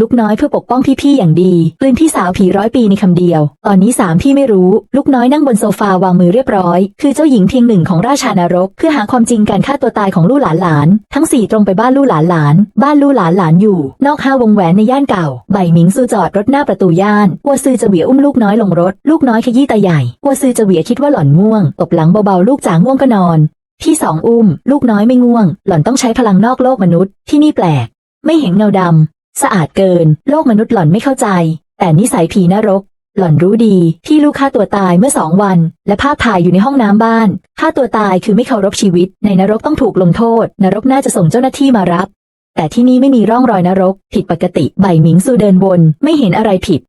ลูกน้อยเพื่อปกป้องพี่ๆอย่างดีกลืนพี่สาวผีร้อยปีในคำเดียว ตอนนี้สามพี่ไม่รู้ ลูกน้อยนั่งบนโซฟาวางมือเรียบร้อย คือเจ้าหญิงเพียงหนึ่งของราชานรก เพื่อหาความจริงการฆ่าตัวตายของลู่หลานหลาน ทั้งสี่ตรงไปบ้านลู่หลานหลาน บ้านลู่หลานหลานอยู่ นอกห้าวงแหวนในย่านเก่า ใบหมิงซูจอดรถหน้าประตูย่านวัวซือจะเหวียอุ้มลูกน้อยลงรถ ลูกน้อยขยี้ตาใหญ่วัวซือจะเหวียคิดว่าหล่อนง่วง ตบหลังเบาๆลูกจางง่วงก็นอนที่สองอุ้ม ลูกน้อยไม่ง่วง หล่อนต้องใช้พลังนอกโลกมนุษย์ ที่นี่แปลก ไม่เห็นเงาดำ สะอาดเกิน โลกมนุษย์หล่อนไม่เข้าใจ แต่นิสัยผีนรก หล่อนรู้ดีที่ลูกฆ่าตัวตายเมื่อสองวัน และภาพถ่ายอยู่ในห้องน้ำบ้านฆ่าตัวตายคือไม่เคารพชีวิต ในนรกต้องถูกลงโทษ นรกน่าจะส่งเจ้าหน้าที่มารับ แต่ที่นี่ไม่มีร่องรอยนรก ผิดปกติใบหมิงซูเดินวนไม่เห็นอะไรผิด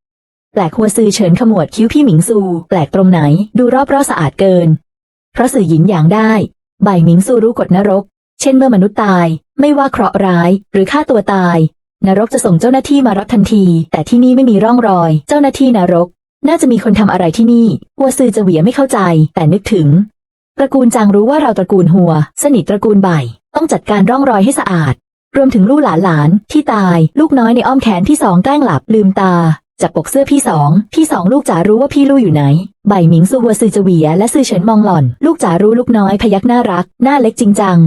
แปลกหัวซือเฉินขมวดคิ้วพี่หมิงซู แปลกตรงไหน ดูรอบๆสะอาดเกิน เพราะสื่อหยินอย่างได้ใบหมิงซูรู้กฎนรก เช่นเมื่อมนุษย์ตาย ไม่ว่าเคราะห์ร้าย หรือฆ่าตัวตาย นรกจะส่งเจ้าหน้าที่มารับทันที แต่ที่นี่ไม่มีร่องรอย เจ้าหน้าที่นรก น่าจะมีคนทำอะไรที่นี่ หัวซือจะเหวียไม่เข้าใจ แต่นึกถึง ตระกูลจางรู้ว่าเราตระกูลหัว สนิทตระกูลใบต้องจัดการร่องรอยให้สะอาด รวมถึงลูกหลานหลานที่ตาย ลูกน้อยในอ้อมแขนพี่สองแกล้งหลับลืมตาจับปกเสื้อพี่สอง พี่สองลูกจ๋ารู้ว่าพี่ลู่อยู่ไหน ใบหมิงซูวัวซือจะเหวียและซือเฉินมองหล่อน ลูกจ๋ารู้ลูกน้อยพยักหน้ารัก หน้าเล็กจริงจัง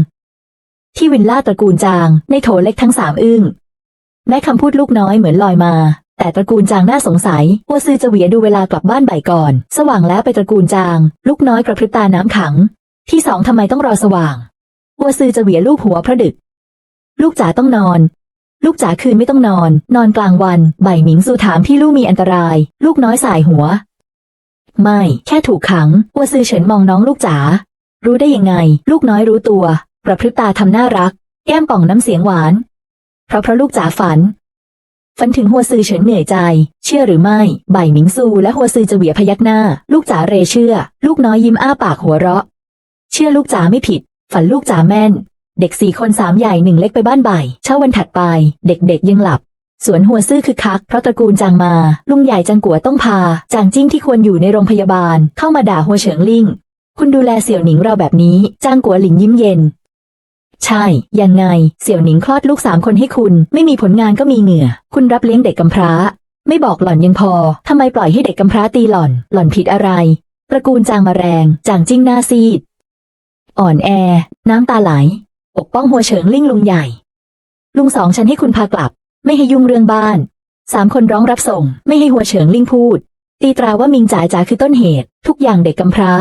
ที่วินล่าตระกูลจาง ในโถเล็กทั้งสามอึ้ง แม้คำพูดลูกน้อยเหมือนลอยมา แต่ตระกูลจางน่าสงสัยวัวซือจะเหวียดูเวลากลับบ้านบ่ายก่อน สว่างแล้วไปตระกูลจาง ลูกน้อยกระพริบตาน้ำขัง ที่สองทำไมต้องรอสว่างวัวซือจะเหวียลูกหัวพระดึก ลูกจ๋าต้องนอน ลูกจ๋าคืนไม่ต้องนอน นอนกลางวันใบหมิงซูถามพี่ลูกมีอันตราย ลูกน้อยสายหัว ไม่ แค่ถูกขังวัวซือเฉินมองน้องลูกจ๋ารู้ได้ยังไง ลูกน้อยรู้ตัว ประพริบตาทำน่ารัก แก้มป่องน้ำเสียงหวาน เพราะเพราะลูกจ๋าฝัน ฝันถึงหัวซือเฉินเหนื่อยใจ เชื่อหรือไม่ ใบหมิงซูและหัวซือจะเหวียพยักหน้า ลูกจ๋าเรเชื่อ ลูกน้อยยิ้มอ้าปากหัวเราะ เชื่อลูกจ๋าไม่ผิด ฝันลูกจ๋าแม่น เด็กสี่คนสามใหญ่หนึ่งเล็กไปบ้านบ่ายเช้าวันถัดไป เด็กๆยังหลับสวนหัวซื่อคือคัก เพราะตระกูลจางมา ลุงใหญ่จางกัวต้องพา จางจิ้งที่ควรอยู่ในโรงพยาบาลเข้ามาด่าหัวเฉิงลิ่ง คุณดูแลเสี่ยวหนิงเราแบบนี้ จางกัวหลิงยิ้มเย็น ใช่ ยังไง เสี่ยวหนิงคลอดลูกสามคนให้คุณ ไม่มีผลงานก็มีเหงื่อ คุณรับเลี้ยงเด็กกำพร้า ไม่บอกหล่อนยังพอ ทำไมปล่อยให้เด็กกำพร้าตีหล่อน หล่อนผิดอะไร ตระกูลจางมาแรง จางจิ้งหน้าซีด อ่อนแอ น้ำตาไหล ปกป้องหัวเฉิงลิ่งลุงใหญ่ ลุงสองฉันให้คุณพากลับ ไม่ให้ยุ่งเรื่องบ้าน สามคนร้องรับส่ง ไม่ให้หัวเฉิงลิ่งพูด ตีตราว่ามิงจ๋าจ๋าคือต้นเหตุ ทุกอย่างเด็กกำพร้า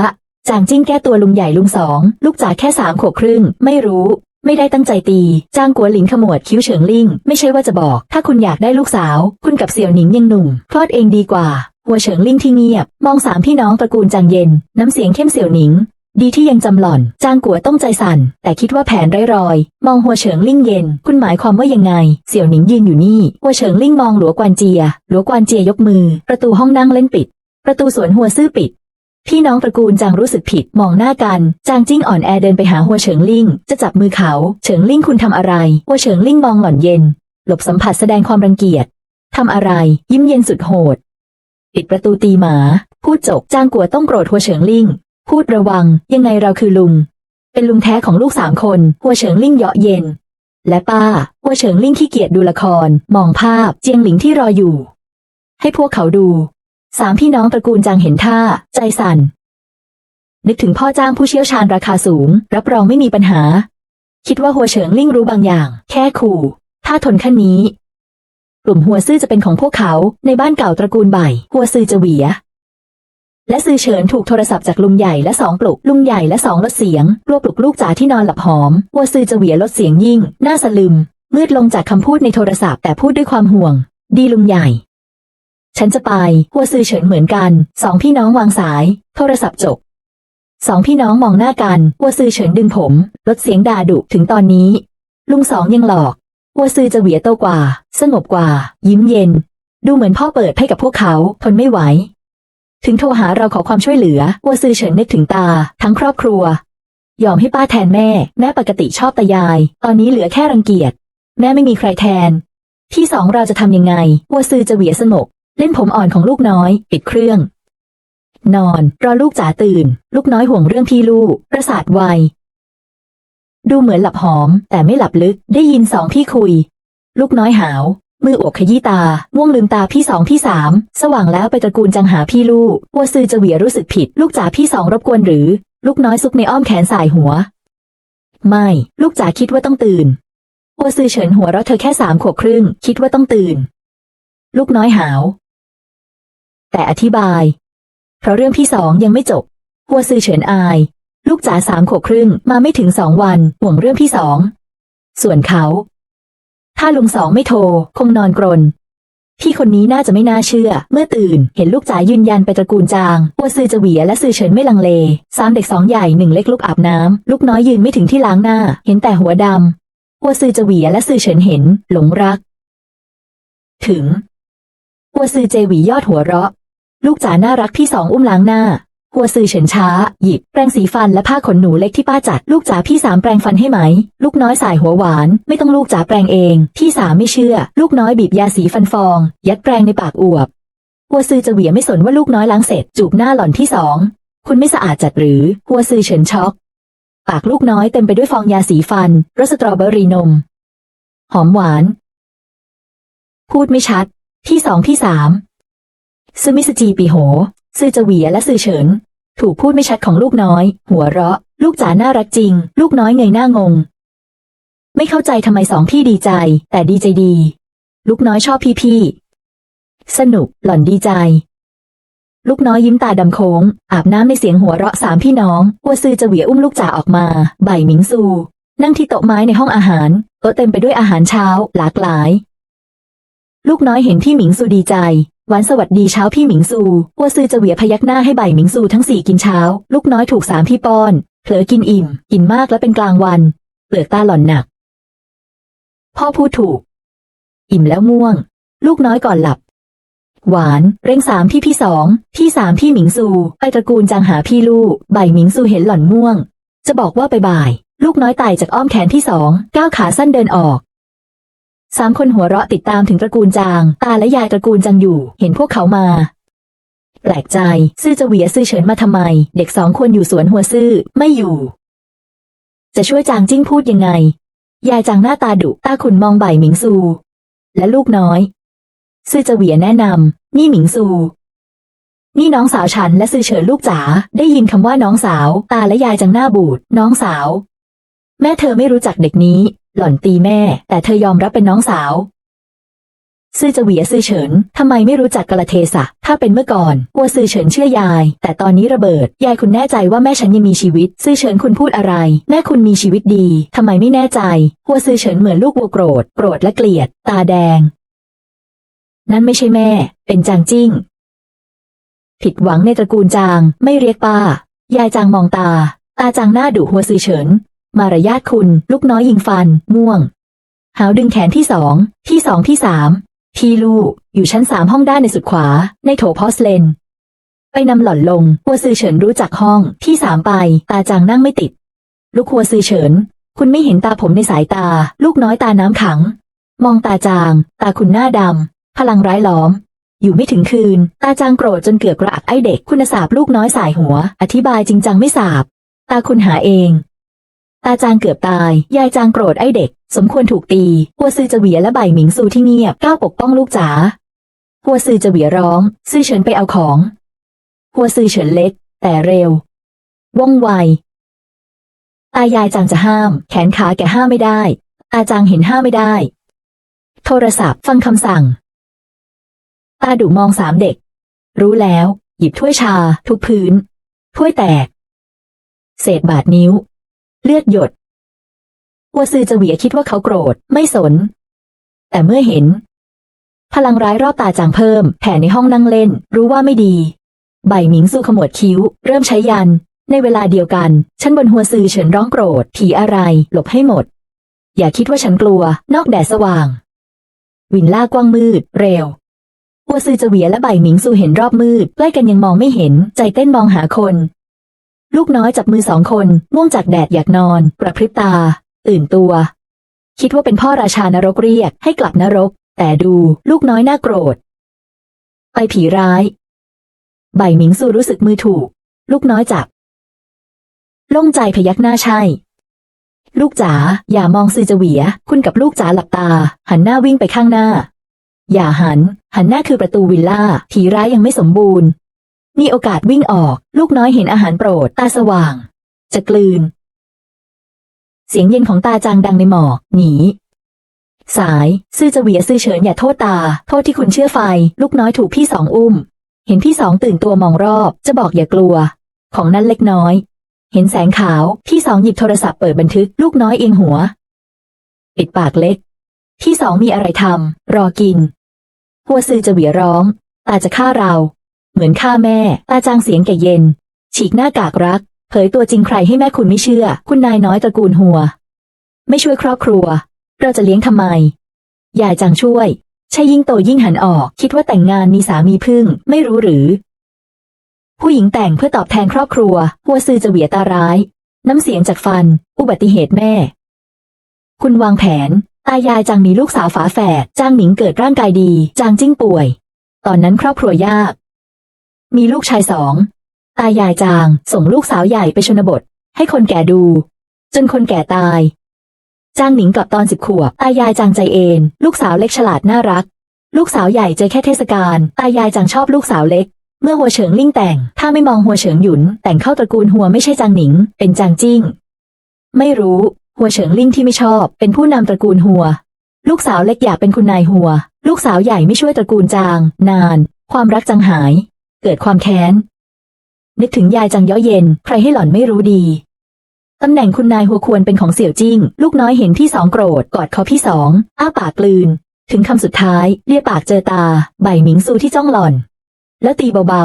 จางจิ้งแก้ตัวลุงใหญ่ลุงสอง ลูกจ๋าแค่สามขวบครึ่ง ไม่รู้ ไม่ได้ตั้งใจตีจางกัวหลิงขมวดคิ้วเฉิงลิ่ง ไม่ใช่ว่าจะบอก ถ้าคุณอยากได้ลูกสาว คุณกับเสี่ยวหนิงยังหนุ่ม คลอดเองดีกว่า หัวเฉิงลิ่งที่เงียบ มองสามพี่น้องตระกูลจางเย็น น้ำเสียงเข้มเสี่ยวหนิง ดีที่ยังจำหล่อน จางกัวต้องใจสั่น แต่คิดว่าแผนไร้รอย มองหัวเฉิงลิ่งเย็น คุณหมายความว่ายังไง เสี่ยวหนิงยืนอยู่นี่ หัวเฉิงลิ่งมองหลัวกวนเจีย หลัวกวนเจียยกมือ ประตูห้องนั่งเล่นปิด ประตูสวนหัวซื่อปิด พี่น้องตระกูลจางรู้สึกผิดมองหน้ากัน จางจิ้งอ่อนแอเดินไปหาหัวเฉิงลิงจะจับมือเขา เฉิงลิงคุณทำอะไร หัวเฉิงลิงมองหล่อนเย็น หลบสัมผัสแสดงความรังเกียจทำอะไร ยิ้มเย็นสุดโหดปิดประตูตีหมา พูดจบจางกัวต้องโกรธหัวเฉิงลิงพูดระวัง ยังไงเราคือลุง เป็นลุงแท้ของลูกสามคน หัวเฉิงลิงเยาะเย็น และป้า หัวเฉิงลิงขี้เกียจดูละคร มองภาพเจียงหลิงที่รออยู่ ให้พวกเขาดู สามพี่น้องตระกูลจางเห็นท่า ใจสั่น นึกถึงพ่อจ้างผู้เชี่ยวชาญราคาสูง รับรองไม่มีปัญหา คิดว่าหัวเฉิงลิ่งรู้บางอย่าง แค่ขู่ ถ้าทนขั้นนี้ กลุ่มหัวซื่อจะเป็นของพวกเขาในบ้านเก่าตระกูลใบหัวซื่อจะเหวียและซือเฉินถูกโทรศัพท์จากลุงใหญ่และสองปลุกลุงใหญ่และสองลดเสียงกลัวปลุกลูกจ๋าที่นอนหลับหอมหัวซือจะเหวียลดเสียงยิ่งหน้าสลึมมืดลงจากคำพูดในโทรศัพท์แต่พูดด้วยความห่วง ดีลุงใหญ่ ฉันจะไป หัวซือเฉินเหมือนกัน สองพี่น้องวางสาย โทรศัพท์จบ สองพี่น้องมองหน้ากัน หัวซือเฉินดึงผม ลดเสียงด่าดุถึงตอนนี้ ลุงสองยังหลอก หัวซือจะเหวียโตกว่า สงบกว่า ยิ้มเย็น ดูเหมือนพ่อเปิดให้กับพวกเขา ทนไม่ไหว ถึงโทรหาเราขอความช่วยเหลือวัวซือเฉินนึกถึงตา ทั้งครอบครัว ยอมให้ป้าแทนแม่ แม่ปกติชอบตายาย ตอนนี้เหลือแค่รังเกียจ แม่ไม่มีใครแทน ที่สองเราจะทำยังไงวัวซือจะเหวียสงบ เล่นผมอ่อนของลูกน้อย ปิดเครื่อง นอน รอลูกจ๋าตื่น ลูกน้อยห่วงเรื่องพี่ลูก ประสาทไว ดูเหมือนหลับหอม แต่ไม่หลับลึก ได้ยินสองพี่คุย ลูกน้อยหาว มืออบขยี้ตา ม่วงลืมตาพี่สองพี่สาม สว่างแล้วไปตระกูลจังหาพี่ลูกวัวซือจะเหวียรู้สึกผิด ลูกจ๋าพี่สองรบกวนหรือ ลูกน้อยซุกในอ้อมแขนสายหัว ไม่ ลูกจ๋าคิดว่าต้องตื่นวัวซือเฉินหัวเราะเธอแค่สามขวบครึ่ง คิดว่าต้องตื่น ลูกน้อยหาว แต่อธิบาย เพราะเรื่องพี่สองยังไม่จบหัวซือเฉินอาย ลูกจ๋าสามขวบครึ่งมาไม่ถึงสองวันห่วงเรื่องพี่สอง ส่วนเขา ถ้าลุงสองไม่โทร คงนอนกรนพี่คนนี้น่าจะไม่น่าเชื่อ เมื่อตื่น เห็นลูกจ๋ายืนยันไปตระกูลจางว่าซือจะเหวียและซือเฉินไม่ลังเลสามเด็กสองใหญ่หนึ่งเล็กลูกอาบน้ำลูกน้อยยืนไม่ถึงที่ล้างหน้า เห็นแต่หัวดำว่าซือจะเหวียและซือเฉินเห็น หลงรัก ถึงว่าซือเจหวียอดหัวเราะ ลูกจ๋าน่ารักพี่สองอุ้มล้างหน้า หัวซือเฉินช้า หยิบแปรงสีฟันและผ้าขนหนูเล็กที่ป้าจัด ลูกจ๋าพี่สามแปรงฟันให้ไหม ลูกน้อยสายหัวหวาน ไม่ต้องลูกจ๋าแปรงเอง พี่สามไม่เชื่อ ลูกน้อยบีบยาสีฟันฟอง ยัดแปรงในปากอวบหัวซือจะเหวียไม่สนว่าลูกน้อยล้างเสร็จ จูบหน้าหล่อนที่สอง คุณไม่สะอาดจัดหรือหัวซือเฉินช็อก ปากลูกน้อยเต็มไปด้วยฟองยาสีฟันรสสตรอเบอรี่นม หอมหวาน พูดไม่ชัดที่สองที่สาม ซึมิสจีปีโห ซือจะเหวีและซือเฉิน ถูกพูดไม่ชัดของลูกน้อย หัวเราะ ลูกจ๋าน่ารักจริง ลูกน้อยเงยหน้างง ไม่เข้าใจทำไมสองพี่ดีใจ แต่ดีใจดี ลูกน้อยชอบพี่พี่สนุก หล่อนดีใจ ลูกน้อยยิ้มตาดำโค้ง อาบน้ำในเสียงหัวเราะสามพี่น้องวัวซือจะเหวียอุ้มลูกจ๋าออกมาใบหมิงซู นั่งที่โต๊ะไม้ในห้องอาหารโต๊ะเต็มไปด้วยอาหารเช้า หลากหลาย ลูกน้อยเห็นพี่หมิงซูดีใจ หวานสวัสดีเช้าพี่หมิงซูวัวซือจะเหวียพยักหน้าให้ใบหมิงซูทั้งสี่กินเช้า ลูกน้อยถูกสามพี่ป้อน เผลอกินอิ่ม กินมากและเป็นกลางวัน เปลือกตาหล่อนหนัก พ่อพูดถูก อิ่มแล้วม่วง ลูกน้อยก่อนหลับ หวาน เร่งสามพี่พี่สองพี่สามพี่หมิงซู ไปตระกูลจางหาพี่ลูกใบหมิงซูเห็นหล่อนม่วง จะบอกว่าไปบ่าย ลูกน้อยไต่จากอ้อมแขนที่สองก้าวขาสั้นเดินออก สามคนหัวเราะติดตามถึงตระกูลจาง ตาและยายตระกูลจังอยู่ เห็นพวกเขามา แปลกใจ ซื่อจะเหวียซื่อเฉินมาทำไม เด็กสองควรอยู่สวนหัวซื่อไม่อยู่ จะช่วยจางจิ้งพูดยังไง ยายจางหน้าตาดุตาขุนมองใบหมิงซู และลูกน้อย ซื่อจะเหวียแนะนำนี่หมิงซู นี่น้องสาวฉันและซื่อเฉินลูกจ๋าได้ยินคำว่าน้องสาว ตาและยายจังหน้าบูดน้องสาว แม่เธอไม่รู้จักเด็กนี้ หล่อนตีแม่ แต่เธอยอมรับเป็นน้องสาว ซื่อจะหวีซื่อเฉินทำไมไม่รู้จักกะละเทศะ ถ้าเป็นเมื่อก่อนวัวซื่อเฉินเชื่อยาย แต่ตอนนี้ระเบิด ยายคุณแน่ใจว่าแม่ฉันยังมีชีวิต ซื่อเฉินคุณพูดอะไร แม่คุณมีชีวิตดีทำไมไม่แน่ใจวัวซื่อเฉินเหมือนลูกวัวโกรธ โกรธและเกลียด ตาแดง นั่นไม่ใช่แม่ เป็นจางจิ้ง ผิดหวังในตระกูลจาง ไม่เรียกป้ายายจางมองตา ตาจางหน้าดุหัวซื่อเฉิน มารยาทคุณ ลูกน้อยยิงฟัน ม่วง หาวดึงแขนที่สองที่สองที่สามพี่ลูกอยู่ชั้นสามห้องด้านในสุดขวา ในโถพอสเลน ไปนำหล่อนลงหัวซือเฉินรู้จักห้องที่สามไป ตาจางนั่งไม่ติด ลูกหัวซือเฉิน คุณไม่เห็นตาผมในสายตา ลูกน้อยตาน้ำขัง มองตาจาง ตาคุณหน้าดำพลังร้ายล้อม อยู่ไม่ถึงคืน ตาจางโกรธจนเกือบกระอักไอเด็กคุณสาบลูกน้อยสายหัว อธิบายจริงจังไม่สาบ ตาคุณหาเอง ตาจางเกือบตาย ยายจางโกรธไอเด็ก สมควรถูกตีหัวซือจะเหวียและใบหมิงซูที่เงียบก้าวปกป้องลูกจ๋าหัวซือจะเหวียร้องซื่อเฉินไปเอาของหัวซือเฉินเล็ก แต่เร็วว่องไวตายายจางจะห้าม แขนขาแกห้ามไม่ได้ตาจางเห็นห้ามไม่ได้ โทรศัพท์ฟังคำสั่ง ตาดุมองสามเด็ก รู้แล้ว หยิบถ้วยชา ทุกพื้น ถ้วยแตก เศษบาดนิ้ว เลือดหยดวัวซือจะเหวียคิดว่าเขาโกรธ ไม่สน แต่เมื่อเห็น พลังร้ายรอบตาจางเพิ่ม แผ่ในห้องนั่งเล่น รู้ว่าไม่ดี ใบหมิงสู้ขมวดคิ้ว เริ่มใช้ยัน ในเวลาเดียวกันฉันบนหัวซือเฉินร้องโกรธ ผีอะไร หลบให้หมด อย่าคิดว่าฉันกลัว นอกแดดสว่าง วินล่ากว้างมืด เร็ววัวซือจะเหวียและใบหมิงซูเห็นรอบมืด ใกล้กันยังมองไม่เห็น ใจเต้นมองหาคน ลูกน้อยจับมือสองคนม่วงจากแดดอยากนอน กระพริบตา ตื่นตัว คิดว่าเป็นพ่อราชานรกเรียกให้กลับนรก แต่ดูลูกน้อยน่าโกรธ ไปผีร้ายใบหมิงซูรู้สึกมือถูก ลูกน้อยจับโล่งใจพยักหน้าใช่ ลูกจ๋าอย่ามองซือจะเหวีย คุณกับลูกจ๋าหลับตา หันหน้าวิ่งไปข้างหน้า อย่าหัน หันหน้าคือประตูวิลล่าผีร้ายยังไม่สมบูรณ์ มีโอกาสวิ่งออก ลูกน้อยเห็นอาหารโปรด ตาสว่าง จะกลืน เสียงเย็นของตาจางดังในหมอก หนี สาย ซื่อจะเหวียซื่อเฉินอย่าโทษตา โทษที่คุณเชื่อไฟ ลูกน้อยถูกพี่สองอุ้ม เห็นพี่สองตื่นตัวมองรอบ จะบอกอย่ากลัว ของนั้นเล็กน้อย เห็นแสงขาว พี่สองหยิบโทรศัพท์เปิดบันทึก ลูกน้อยเอียงหัว ปิดปากเล็ก พี่สองมีอะไรทำรอกินหัวซื่อจะเหวียร้อง ตาจะฆ่าเรา เหมือนฆ่าแม่ ตาจางเสียงแก่เย็น ฉีกหน้ากากรัก เผยตัวจริงใครให้แม่คุณไม่เชื่อ คุณนายน้อยตระกูลหัว ไม่ช่วยครอบครัว เราจะเลี้ยงทำไม ยายจางช่วยใช่ยิ่งโตยิ่งหันออก คิดว่าแต่งงานมีสามีพึ่ง ไม่รู้หรือ ผู้หญิงแต่งเพื่อตอบแทนครอบครัวหัวซือจะเหวียตาร้าย น้ำเสียงจากฟัน อุบัติเหตุแม่ คุณวางแผน ตายายจางมีลูกสาวฝาแฝดจางหมิงเกิดร่างกายดี จางจิ้งป่วย ตอนนั้นครอบครัวยาก มีลูกชายสอง ตายายจาง ส่งลูกสาวใหญ่ไปชนบท ให้คนแก่ดู จนคนแก่ตาย จางหนิงกลับตอนสิบขวบ ตายายจางใจเอนลูกสาวเล็กฉลาดน่ารัก ลูกสาวใหญ่เจอแค่เทศกาล ตายายจางชอบลูกสาวเล็ก เมื่อหัวเฉิงลิ่งแต่ง ถ้าไม่มองหัวเฉิงหยุน แต่งเข้าตระกูลหัวไม่ใช่จางหนิง เป็นจางจิ้ง ไม่รู้ หัวเฉิงลิ่งที่ไม่ชอบ เป็นผู้นำตระกูลหัว ลูกสาวเล็กอยากเป็นคุณนายหัว ลูกสาวใหญ่ไม่ช่วยตระกูลจาง นาน ความรักจางหาย เกิดความแค้น นึกถึงยายจังเย้อเย็น ใครให้หล่อนไม่รู้ดี ตำแหน่งคุณนายหัวควรเป็นของเสี่ยวจิ้ง ลูกน้อยเห็นพี่สองโกรธ กอดคอพี่สอง อ้าปากกลืน ถึงคำสุดท้ายเลียปากเจอตา ใบหมิงซูที่จ้องหล่อน แล้วตีเบา